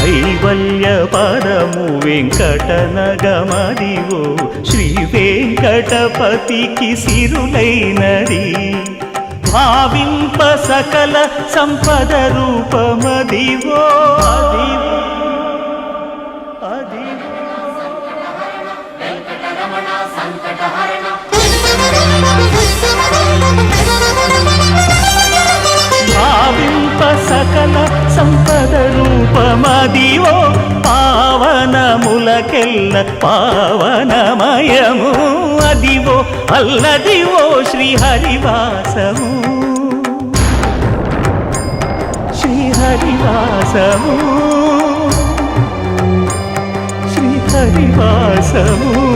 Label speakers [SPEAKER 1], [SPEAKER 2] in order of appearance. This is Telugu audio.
[SPEAKER 1] కైవల్య పదము వెంకటనగమదివో శ్రీ వెంకటపతికి సిరులైనది. భావింప సకల సంపద రూపమదివో. అదివో. అదివో భావింప సకల సంపద రూపమదివో పావనములకెల్ల పావనమయము. అదివో అల్లదివో శ్రీహరివాసము. శ్రీహరివాసము. శ్రీహరివాసము.